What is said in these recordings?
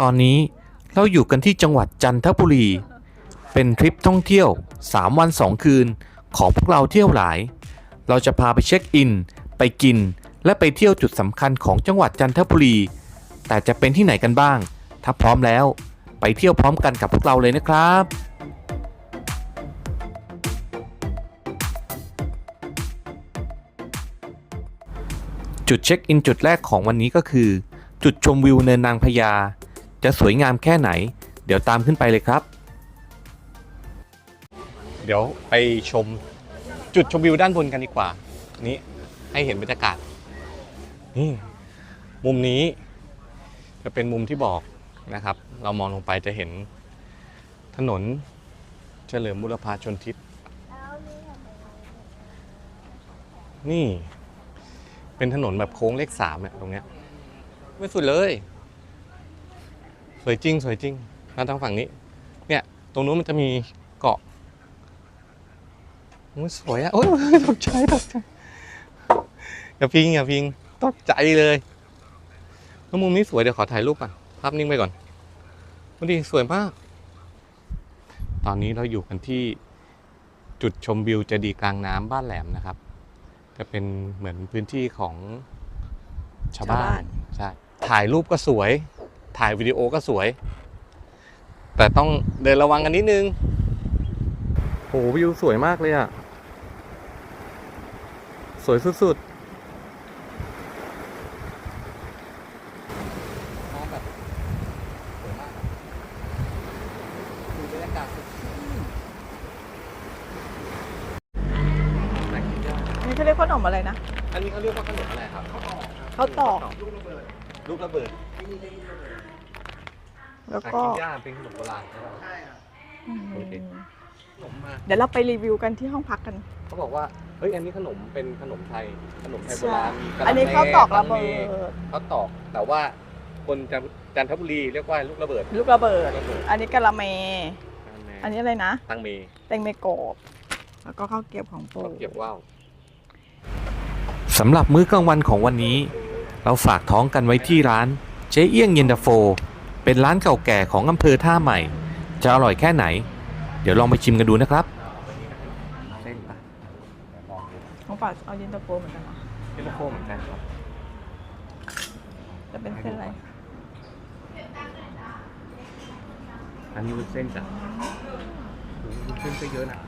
ตอนนี้เราอยู่กันที่จังหวัดจันทบุรี เป็นทริปท่องเที่ยว 3 วัน 2 คืนของพวกเราเที่ยวหลาย เราจะพาไปเช็คอิน ไปกิน และไปเที่ยวจุดสำคัญของจังหวัดจันทบุรี แต่จะเป็นที่ไหนกันบ้าง ถ้าพร้อมแล้ว ไปเที่ยวพร้อมกันกับพวกเราเลยนะครับจุดเช็คอินจุดแรกของวันนี้ก็คือ จุดชมวิวเนินนางพญา จะสวยงามแค่ไหน เดี๋ยวตามขึ้นไปเลยครับ เดี๋ยวไปชมจุดชมวิวด้านบนกันดีกว่า นี้ให้เห็นบรรยากาศนี่มุมนี้ จะเป็นมุมที่บอกนะครับ เรามองลงไปจะเห็นถนนเฉลิมบุรพาชนทิศ นี่ เป็นถนนแบบโค้งเลขสามเนี่ยตรงเนี้ย ไม่สุดเลย วยจริง สวยจริงมาทางฝั่งนี้ เนี่ย ตรงนู้นมันจะมีเกาะโอ้ยสวยอะโอ้ยตกใจตกใจอย่าพิงอย่าพิงตกใจเลยแล้วมุมนี้สวยเดี๋ยวขอถ่ายรูปก่อนภาพนิ่งไปก่อนดูดิสวยมาก ตอนนี้เราอยู่กันที่จุดชมวิวเจดีย์กลางน้ำบ้านแหลมนะครับ จะเป็นเหมือนพื้นที่ของชาวบ้าชาวบ้านนใช่ถ่ายรูปก็สวย ถ่ายวิดีโอก็สวย แต่ต้องเดินระวังกันนิดนึงโหวิวสวยมากเลยอะ สวยสุดๆมองแบบสวยมากดูบรรยากาศสดชื่นน่ากินมาก อันนี้เขาเรียกขนมอะไรนะ อันนี้เขาเรียกว่าขนมอะไรครับ ข้าวตอก ลูกระเบิด ลูกระเบิด แล้ว หา ก็กินยากเป็นขนมโบราณใช่ไหมอืมโอเค ขนมมาเดี๋ยวเราไปรีวิวกันที่ห้องพักกัน เขาบอกว่า เฮ้ย อันนี้ขนมเป็นขนมไทย ขนมไทยโบราณมีกะละแมอันนี้ข้าวตอกระเบิดข้าวตอก แต่ว่าคนจันจันทบุรีเรียกว่าลูกระเบิดลูกระเบิด ระเบิดอันนี้กะละเมกะละแม อันนี้อะไรนะ ตังเมแตงเมกรอบแล้วก็ข้าวเกรี๊ยวของโปรข้าวเกรียบว่าว สำหรับมื้อกลางวันของวันนี้ เราฝากท้องกันไว้ที่ร้านเจ๊เอี้ยงเย็นตาโฟ เป็นร้านเก่าแก่ของอำเภอท่าใหม่ จะอร่อยแค่ไหน เดี๋ยวลองไปชิมกันดูนะครับเส้นปะลองดูของฝากเอาเย็นตาโฟเหมือนกันเหรอเส้นโค้งเหมือนกันครับจะเป็นเส้นอะไร อันนี้วุ้นเส้นจ้ะโอ้โหวุ้นเส้นก็เยอะนะ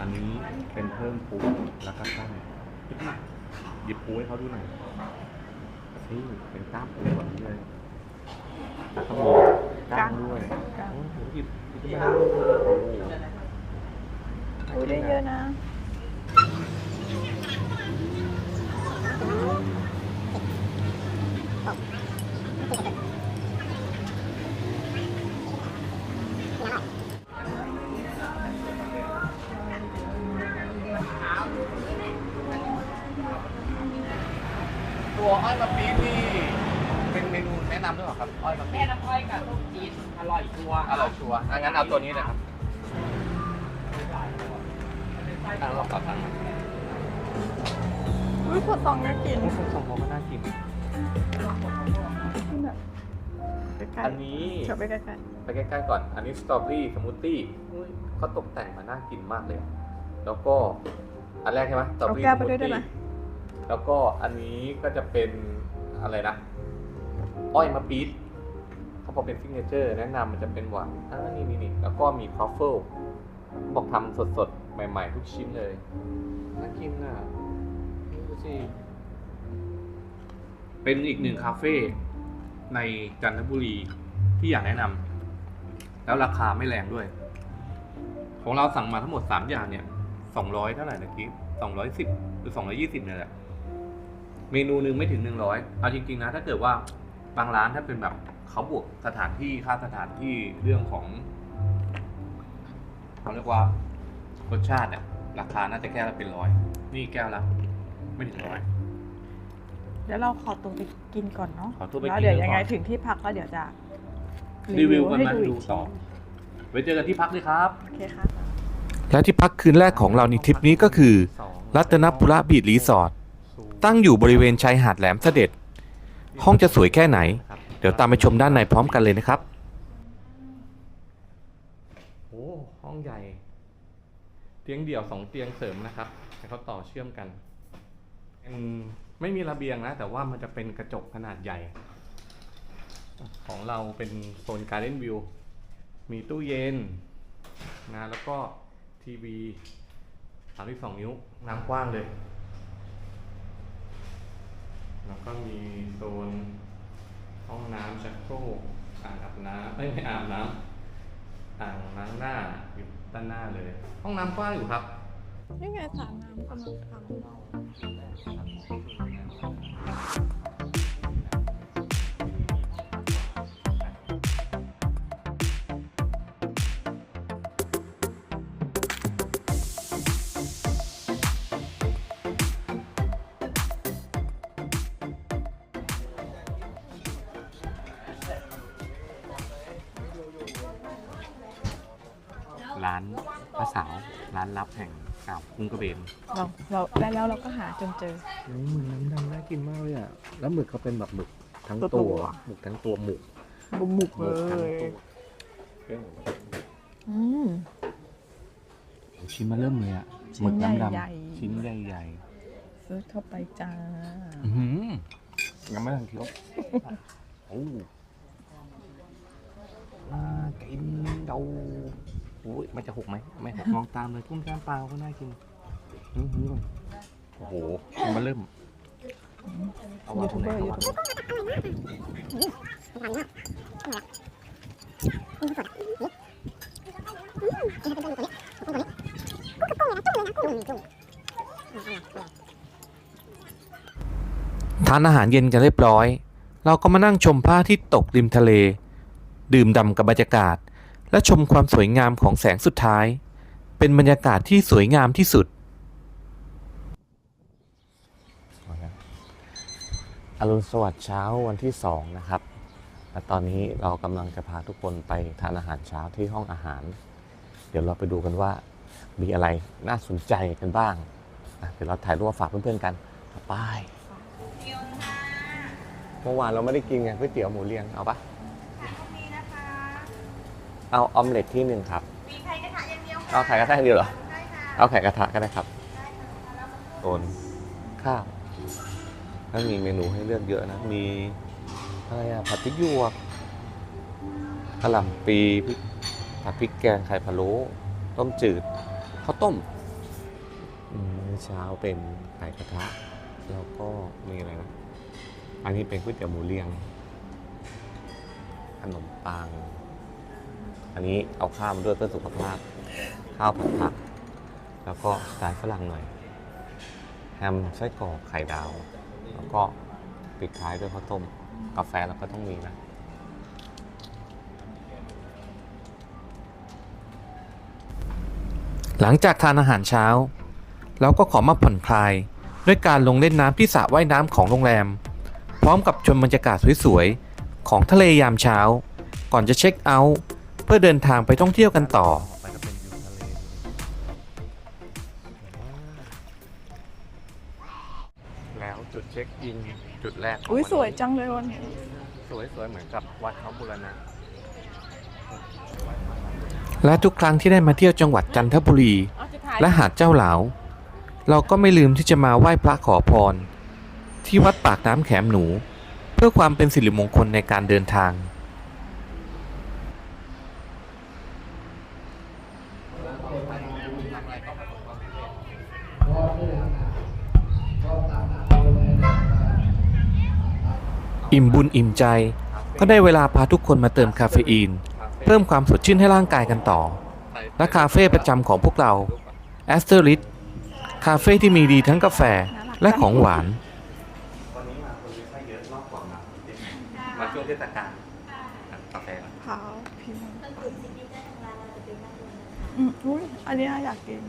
อันนี้เป็นเพิ่มปูแล้วก็กล้ามหยิบปูให้เขาดูหน่อยนี่เป็นกล้ามปูแบบนี้เลย แล้วก็มีกล้ามด้วยกล้ามโอ้โหหยิบหยิบขึ้นมาโอ้โหอุ้ยได้เยอะนะตัวอ้อยมะปี๊ดนี่เป็นเม นูแนะนำด้วยเหรอครับอ้อยมะปี๊แม่ดน้ำอ้อยกับต้มจีนอร่อยชัวร์อร่อยชัวร์อะงั้นเอาตัวนี้นะครับอะลองขอสั่งมาอุ้ยขวดซองน่ากินโอ้โหสองโลก็น่ากินใกล้อันนี้ๆเชิญไปใกล้ไปใกล้ๆก่อน อันนี้สตรอเบอรี่สมูทตี้เขาตกแต่งมาน่ากินมากเลยแล้วก็อันแรกใช่ไหมสๆตรอเอาเบอรี่แก้วสไปมูทด้วยได้ตี้ไหมแล้วก็อันนี้ก็จะเป็นอะไรนะ อ้อยมะปี๊ดเขาบอกเป็นซิกเนเจอร์แนะนำมันจะเป็นหวานอ่านี่นี่นี่แล้วก็มีครอฟเฟิลบอกทำสดๆ ใหม่ๆ ทุกชิ้นเลยน่ากินอะดูสิเป็นอีกหนึ่งคาเฟ่ในจันทบุรีที่อยากแนะนำแล้วราคาไม่แรงด้วย ของเราสั่งมาทั้งหมด 3 อย่างเนี่ย 200 เท่าไหร่นะกิ๊ฟ210 หรือ 220เนี่ยแหละเมนูหนึ่งไม่ถึง 100เอาจริงๆนะ ถ้าเกิดว่า บางร้านถ้าเป็นแบบเขาบวกสถานที่ค่าสถานที่เรื่องของเขาเรียกว่ารสชาติเนี่ยราคาน่าจะแก้วละเป็นร้อยนี่แก้วละไม่ถึงร้อย เดี๋ยวเราขอตัวไปกินก่อนเนาะขอตัวไปแล้วกินเดี๋ยวก่อนยังไงถึงที่พักแล้วเดี๋ยวจะรีวิวกันให้มาดูดูอีกทีต่อไว้เจอกันที่พักเลยครับ โอเคค่ะ และที่พักคืนแรกของเราในทริปนี้ก็คือ รัตนบุระบีดรีสอร์ทตั้งอยู่บริเวณชายหาดแหลมเสด็จ ห้องจะสวยแค่ไหน เดี๋ยวตามไปชมด้านในพร้อมกันเลยนะครับโอ้ห้องใหญ่ เตียงเดี่ยวสองเตียงเสริมนะครับให้เขาต่อเชื่อมกันเป็นไม่มีระเบียงนะ แต่ว่ามันจะเป็นกระจกขนาดใหญ่ ของเราเป็นโซนการ์เด้นวิว มีตู้เย็นนะแล้วก็ทีวี 32 นิ้วน้ำกว้างเลย แล้วก็มีโซนห้องน้ำชักโครกอ่างอาบน้ำไม่ไม่อาบน้ำอ่างล้างหน้าอยู่ด้านหน้าเลย ห้องน้ำกว้างอยู่ครับ นี่ไงสระน้ำกำลังทำานลับแห่งอ่าวกุ้งกระเบนเราเราแล้วแล้วเราก็หาจนเจอหมึกน้ำดำน่ากินมากเลยอะ แล้วหมึกเขาเป็นแบบหมึกทั้งตัตัววหมึกทั้งตัวหมึกบุมุกหเลมึกทั้งยตัวเครื่องอืม ชิ้นมาเริ่มเลยอะชิ้นหมึกน้ำดใหญ่ๆำชิ้นใหญ่ซื้อเข้าไปจ้าๆอื้อหือยังไม่ทันเคี้ยวโอ้น่ากินเดาโอ้ยมันจะหกไหมไม่หกมองตามเลยกุ้งแก้มเปล่าก็น่ากินอื้อหือโอ้โหชิ้นมาเริ่มเอาวางตรงไหนเอาวางตรงไหนทานอาหารเย็นกันเรียบร้อย เราก็มานั่งชมพระอาทิตย์ตกริมทะเล ดื่มด่ำกับบรรยากาศ และชมความสวยงามของแสงสุดท้าย เป็นบรรยากาศที่สวยงามที่สุด อรุณสวัสดิ์เช้าวันที่สองนะครับ และตอนนี้เรากำลังจะพาทุกคนไปทานอาหารเช้าที่ห้องอาหาร เดี๋ยวเราไปดูกันว่ามีอะไรน่าสนใจกันบ้างอะเดี๋ยวเราถ่ายรูปมาฝากเพื่อนๆกันไปเมื่อวานเราไม่ได้กินไงก๋วยเตี๋ยวหมูเรียงเอาปะ เอาออมเล็ตที่หนึ่งครับ มีไข่กระทะอย่างเดียวเอาไข่กระทะอย่างเดียวเหรอ ได้ค่ะเอาไข่กระทะก็ได้ครับ ได้ค่ะแล้วมันโอนข้าวแล้วมีเมนูให้เลือกเยอะนะ มีอะไรอะผัดพริกหยวกกะหล่ำปีพริกผัดพริกแกงไข่พะโล้ต้มจืดข้าวต้มอืมมื้อเช้าเป็นไข่กระทะ แล้วก็มีอะไรนะ อันนี้เป็นก๋วยเตี๋ยวหมูเรียง ขนมปัง อันนี้เอาข้าวมาด้วยเพื่อสุขภาพ ข้าวผัดผัก แล้วก็สไตล์ฝรั่งหน่อย แฮมไส้กรอกไข่ดาว แล้วก็ปิดท้ายด้วยข้าวต้ม กาแฟเราก็ต้องมีนะหลังจากทานอาหารเช้า เราก็ขอมาผ่อนคลาย ด้วยการลงเล่นน้ำที่สระว่ายน้ำของโรงแรม พร้อมกับชมบรรยากาศสวยๆ ของทะเลยามเช้า ก่อนจะเช็คเอาท์ พื่อเดินทางไปท่องเที่ยวกันต่อไปก็เป็นวิวทะเลแล้วจุดเช็คอินจุดแรกขงอุ้ยวันสวยนี้จังเลยวันนี้สวยสวยเหมือนกับวัดเขาบุรณะและทุกครั้งที่ได้มาเที่ยวจังหวัดจันทบุรีและหาดเจ้าหลาวเราก็ไม่ลืมที่จะมาไหว้พระขอพร ที่วัดปากน้ำแขมหนู เพื่อความเป็นสิริมงคลในการเดินทาง อิ่มบุญอิ่มใจ ก็ได้เวลาพาทุกคนมาเติมคาเฟอีน เพิ่มความสดชื่นให้ร่างกายกันต่อ และคาเฟ่ประจำของพวกเราแอสเตอริสคาเฟ่ที่มีดีทั้งกาแฟและของหวาน วันนี้มาคนไม่ค่อยเยอะนอกกว่ามามาช่วงเทศกาลกาแฟขาวพิมพ์อืมอุ้ยอันนี้อยากกิน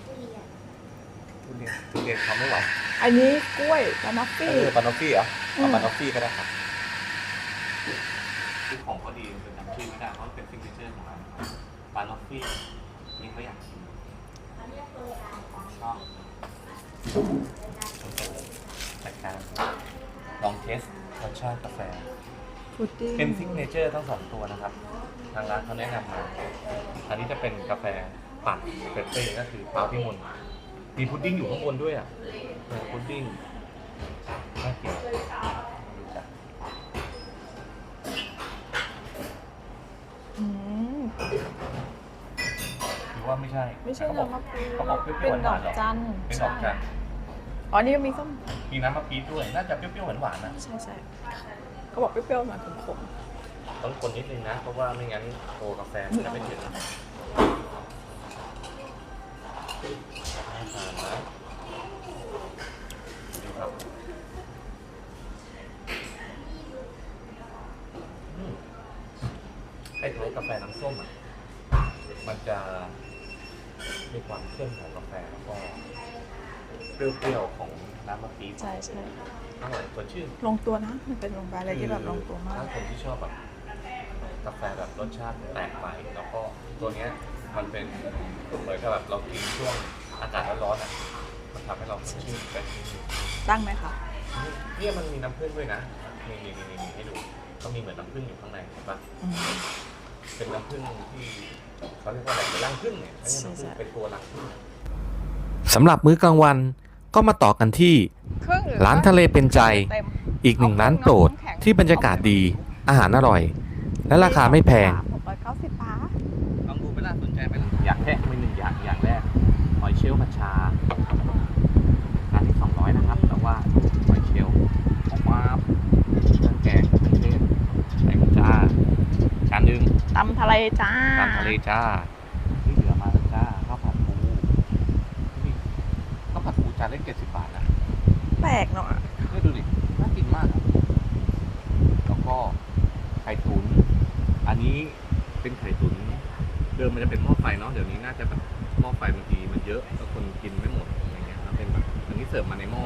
ทุเรียนทุเรียนเขาไม่ไหวอันนี้กล้วยบานาฟเอฟี่อบานอฟฟี่เหรออืเอามบานอฟฟี่ก็ได้ครับ คือของเขาดีมันเป็นจำชื่อไม่ได้เพราะมันเป็นซิกเนเจอร์ของร้านบานอฟฟี่นี่เขาอยากกินชอบแต่การลองเทสรสชาติกาแฟ พุดดิ้งเป็นซิกเนเจอร์ทั้งสองตัวนะครับ ทางร้านเขาแนะนำมา อันนี้จะเป็นกาแฟปั่นเฟรชเฟ่ก็คือเปล่าที่มนมีพุดดิ้งอยู่ข้างบนด้วยอะเนี่ยพุดดิ้งน่ากินดูจ้ะ อืม หรือว่าไม่ใช่ไม่ใช่เขาบน้ำอกมะพร้าวเขาบอกเปรี้เป็ยวนๆหดอวากนๆหรอจันทร์เป็นดอกจันทร์อ๋อนี่ก็มีส้มมีน้ำมะปี๊ดด้วย น่าจะเปรี้ยวๆหวานๆนะใช่ใช่เขาบอกเปรี้ยวๆหน่อยขมต้องคนนิดนึงนะ เพราะว่าไม่งั้นโคกาแฟมันจะไม่ถึงน่าทานนะดูครับอืมคล้ายๆกาแฟน้ำส้มอะ มันจะมีความเข้มของกาแฟแล้วก็เปรี้ยวๆของน้ำมะปี๊ดๆใช่ใช่อร่อยสดชื่นลงตัวนะ มันเป็นลงไปอะไรที่แบบลงตัวมาก ถ้าคนที่ชอบแบบกาแฟแบบรสชาติแปลกใหม่แล้วก็ตัวเนี้ยมันเป็นเหมือนกับแบบเรากินช่วงอากาศร้อนๆอะ มันทำให้เราสดชื่นเป็นตั้งไหมคะเนี่ยมันมีน้ำผึ้งด้วยนะนี่นี่นี่นี่ให้ดู ก็มีเหมือนน้ำผึ้งอยู่ข้างในเห็นปะอืม เป็นน้ำผึ้งที่เขาเรียกว่าอะไรเป็นรังผึ้งเนี่ยไม่ใช่น้ำผึ้งใช่ใช่เป็นตัวรังผึ้งสำหรับมื้อกลางวันก็มาต่อกันที่ ครึ่งหรือร้านทะเลเป็นใจ เต็มอีกหนึ่งร้านโปรดที่บรรยากาศดี อาหารอร่อย และราคาไม่แพง หกร้อยเก้าสิบบาท ลองดูไหมล่ะสนใจไหมล่ะอยากแค่ไม่หนึ่งอย่างอย่างแรกหอยเชลล์ผัดชาจานที่สองร้อยนะครับ แต่ว่าหอยเชลล์ออกมาเครื่องแกงเครื่องเทศใส่หมูจ้าจานหนึ่ง ตำ ทะเลจ้าตามทะเลจ้าที่เหลือมาแล้วจ้าข้าวผัดปูนี่ข้าวผัดปูจานเล็กเจ็ดสิบบาทนะแปลกเนาะนี่ดูดิน่ากินมากอะแล้วก็ไข่ตุ๋นอันนี้เป็นไข่ตุ๋นเดิมมันจะเป็นหม้อไฟเนาะเดี๋ยวนี้น่าจะแบบหม้อไฟบางทีมันเยอะแล้วคนกินไม่หมดอะไรเงี้ยแล้วเป็นแบบอันนี้เสิร์ฟมาในหม้อ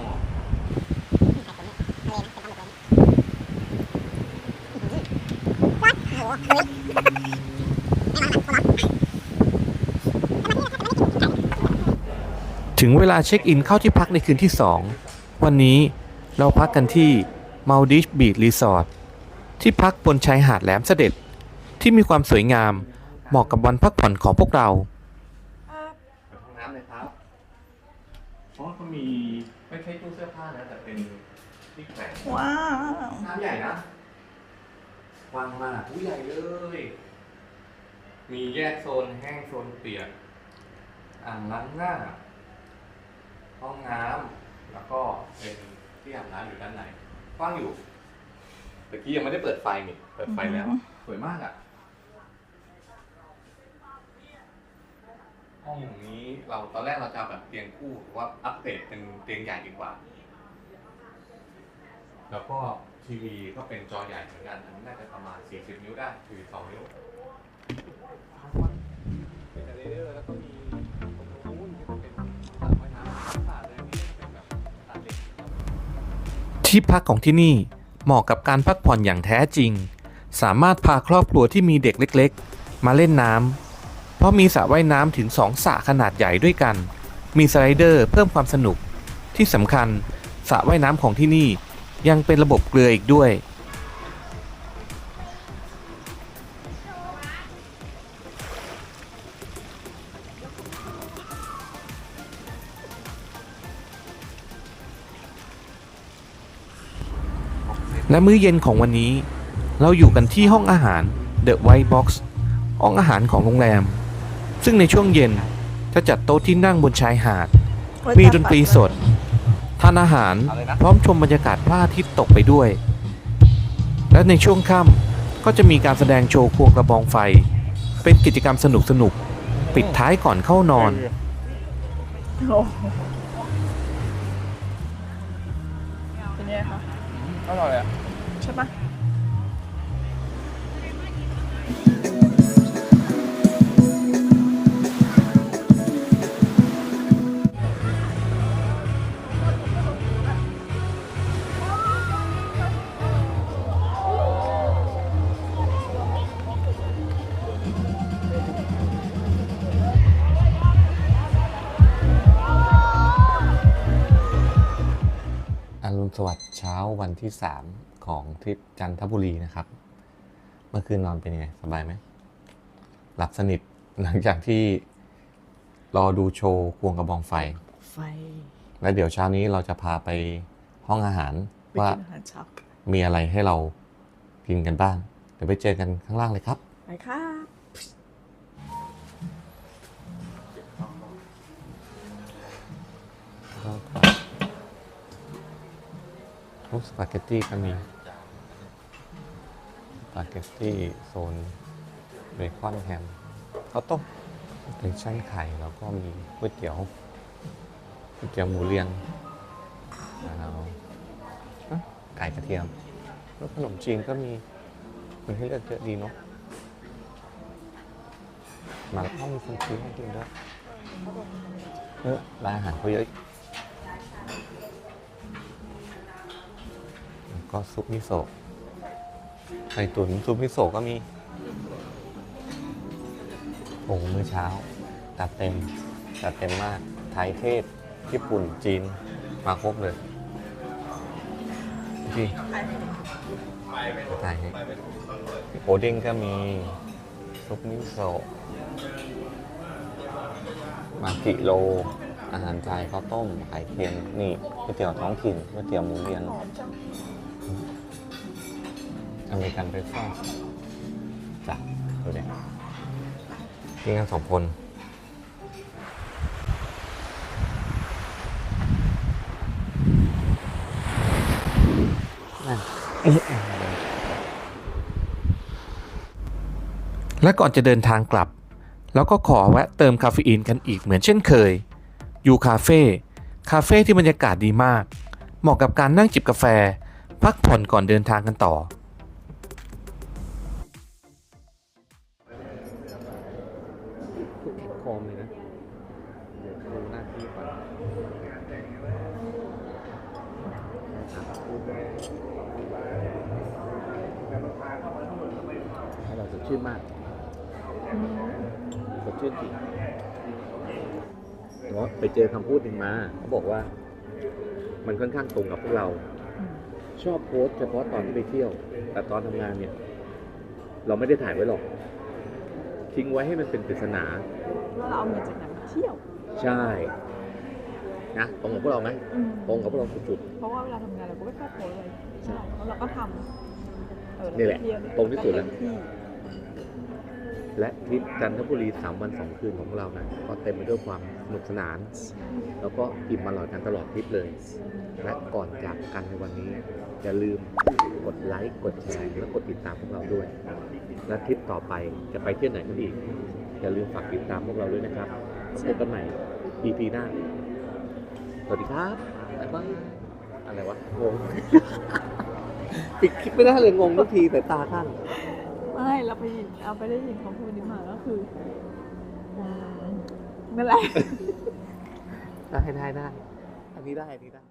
ถึงเวลาเช็คอินเข้าที่พักในคืนที่ 2 วันนี้เราพักกันที่ Maldives Beach Resort ที่พักบนชายหาดแหลมเสด็จ ที่มีความสวยงามเหมาะกับวันพักผ่อนของพวกเราไปห้องน้ำเลยครับ เพราะว่าเขามี ไม่ใช่ตู้เสื้อผ้านะ แต่เป็นที่แขวนว้าว น้ำใหญ่นะ กว้างมากผู้ใหญ่เลย มีแยกโซนแห้งโซนเปียก อ่างล้างหน้า ห้องน้ำแล้วก็เป็นที่อาบน้ำอยู่ด้านในกว้างอยู่ตะกี้ยังไม่ได้เปิดไฟนี่เปิดไฟแล้วสวยมากอะ ห้องอย่างนี้เราตอนแรกเราจะเอาแบบเตียงคู่หรือว่าอัปเกรดเป็นเตียงใหญ่ดีกว่า แล้วก็ทีวีก็เป็นจอใหญ่เหมือนกันอันนี้น่าจะประมาณ 40 นิ้วได้คือ2นิ้วเป็นอะไรเดอร์แล้วก็มีตรงนู้นที่เป็นสระว่ายน้ำสระเลยนี่เป็นแบบสระเด็กที่พักของที่นี่เหมาะกับการพักผ่อนอย่างแท้จริง สามารถพาครอบครัวที่มีเด็กเล็ก ๆ มาเล่นน้ำเพราะมีสระว่ายน้ำถึง2สระขนาดใหญ่ด้วยกัน มีสไลเดอร์เพิ่มความสนุก ที่สำคัญสระว่ายน้ำของที่นี่ ยังเป็นระบบเกลืออีกด้วย และมื้อเย็นของวันนี้ เราอยู่กันที่ห้องอาหาร The White Box ห้องอาหารของโรงแรม ซึ่งในช่วงเย็นจะจัดโต๊ะที่นั่งบนชายหาด มีดนตรีสดทานอาหารอะไรนะพร้อมชมบรรยากาศพระอาทิตย์ตกไปด้วย และในช่วงค่ำก็จะมีการแสดงโชว์ควงกระบองไฟ เป็นกิจกรรมสนุกๆปิดท้ายก่อนเข้านอนโอ้โหเป็นไงคะอร่อยอะ ใช่ปะ วัสดิ์เช้าวันที่ 3 ของทริปจันทบุรีนะครับ เมื่อคืนนอนเป็นยังไง สบายไหม หลับสนิทหลังจากที่รอดูโชว์ควงกระบองไฟ ไฟ แล้วเดี๋ยวเช้านี้เราจะพาไปห้องอาหารไปว่ากินอาหารเช้ามีอะไรให้เรากินกันบ้าง เดี๋ยวไปเจอกันข้างล่างเลยครับ ไปครั บรูปสปาเกตตี้ก็มี สปาเกตตี้โซนเบคอนแฮมข้าวต้มเป็นชั้นไข่แล้วก็มีก๋วยเตี๋ยวก๋วยเตี๋ยวหมูเรียงแล้วไก่กระเทียม แล้วขนมจีนก็มีมันให้เลือกเยอะดีเนาะมาแล้วก็มีคนซื้อให้กินด้วยเออร้านอาหารเขาเยอะ แล้ว ก็ซุปมิโซะไข่ตุ๋นซุปมิโซะก็มีโอ้โหมื้อเช้าจัดเต็มจัดเต็มมาก ไทยเทศ ญี่ปุ่น จีน มาครบเลย พี่ถ่ายให้โอเด้งก็มีซุปมิโซะมากิโล อาหารไทยข้าวต้มไข่เค็มนี่ก๋วยเตี๋ยวท้องถิ่นก๋วยเตี๋ยวหมูเรียง อเมริกันเบรคฟาสต์จ้ะดูเด็กินกันสองคนและก่อนจะเดินทางกลับ เราก็ขอแวะเติมคาเฟอีนกันอีกเหมือนเช่นเคย ยูคาเฟ่ คาเฟ่ที่บรรยากาศดีมาก เหมาะกับการนั่งจิบกาแฟ พักผ่อนก่อนเดินทางกันต่อ ชื่นมากสดชื่นจริงเนาะไปเจอคำพูดหนึ่งมาเขาบอกว่า มันค่อนข้างตรงกับพวกเรา ชอบโพสต์เฉพาะตอนที่ไปเที่ยว แต่ตอนทำงานเนี่ย เราไม่ได้ถ่ายไว้หรอก ทิ้งไว้ให้มันเป็นปริศนาว่าเราเอาเงินจากไหนมาเที่ยว ใช่นะตรงกับพวกเราไหมอืมตรงกับพวกเราสุดเพราะว่าเวลาทำงานเราก็ไม่ค่อยโพสต์เลยใช่เพราะเราก็ทำเออนี่แหละเที่ยวตรงที่สุดแล้วเต็มที่ๆ และทริปจันทบุรีสามวันสองคืนของเรานะก็เต็มไปด้วยความสนุกสนาน แล้วก็อิ่มอร่อยกันตลอดทริปเลย และก่อนจากกันในวันนี้ อย่าลืมกดไลค์กดแชร์และกดติดตามพวกเราด้วย และทริปต่อไปจะไปเที่ยวไหนกันอีก อย่าลืมฝากติดตามพวกเราด้วยนะครับพบกันใหม่ EP หน้า สวัสดีครับบ๊ายบายอะไรวะงง ปิดคลิปไม่ได้เลยงงทุกทีแต่ตาข้าง ไม่เราไปยินเอาไปได้ยินเขาพูดนี้มาก็คืออืมนั่นแหละ ได้ได้ได้ อันนี้ได้ อันนี้ได้